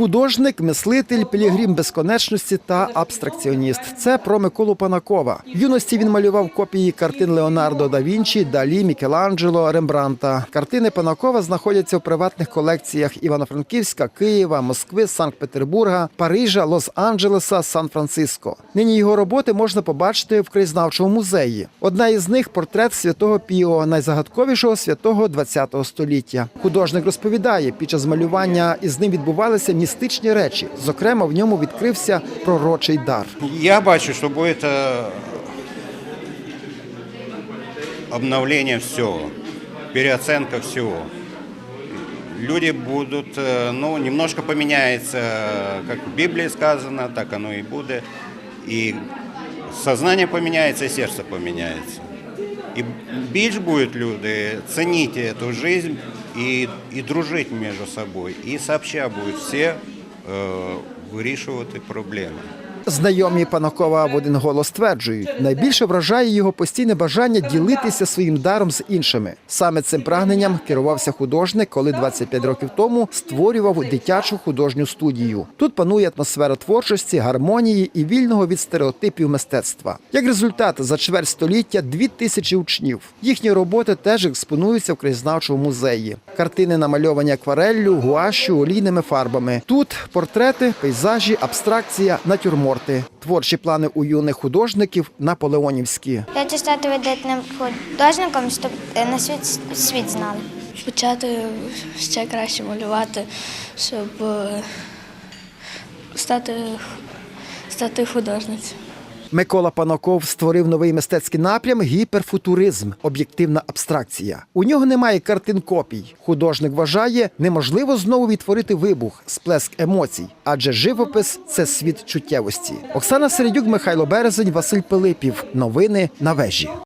Художник, мислитель, пілігрім безконечності та абстракціоніст. Це про Миколу Панакова. В юності він малював копії картин Леонардо да Вінчі, Далі, Мікеланджело, Рембранта. Картини Панакова знаходяться в приватних колекціях Івано-Франківська, Києва, Москви, Санкт-Петербурга, Парижа, Лос-Анджелеса, Сан-Франциско. Нині його роботи можна побачити в краєзнавчому музеї. Одна із них портрет святого Піо, найзагадковішого святого ХХ століття. Художник розповідає, під час малювання із ним відбувалися містичні речі. Зокрема, в ньому відкрився пророчий дар. Я бачу, что будет э, обновление всего, переоценка всего. Люди будут, э, ну, немножко поменяется, э, как в Библии сказано, так оно и будет. И сознание поменяется, и сердце поменяется. И більш будуть люди цінити эту жизнь и, и дружить между собой. И сообща будуть всі е, вирішувати проблеми. Знайомі Панакова в один голос стверджують, найбільше вражає його постійне бажання ділитися своїм даром з іншими. Саме цим прагненням керувався художник, коли 25 років тому створював дитячу художню студію. Тут панує атмосфера творчості, гармонії і вільного від стереотипів мистецтва. Як результат, за чверть століття дві тисячі учнів. Їхні роботи теж експонуються в краєзнавчому музеї. Картини намальовані аквареллю, гуашю, олійними фарбами. Тут портрети, пейзажі, абстракція, натюрморти. Творчі плани у юних художників наполеонівські. Я хочу стати видатним художником, щоб е, на світ світ знали. почати ще краще малювати, щоб е, стати, стати художницею. Микола Панаков створив новий мистецький напрям гіперфутуризм, об'єктивна абстракція. У нього немає картин копій. Художник вважає, неможливо знову відтворити вибух, сплеск емоцій, адже живопис це світ чуттєвості. Оксана Середюк, Михайло Березень, Василь Пилипів. Новини на вежі.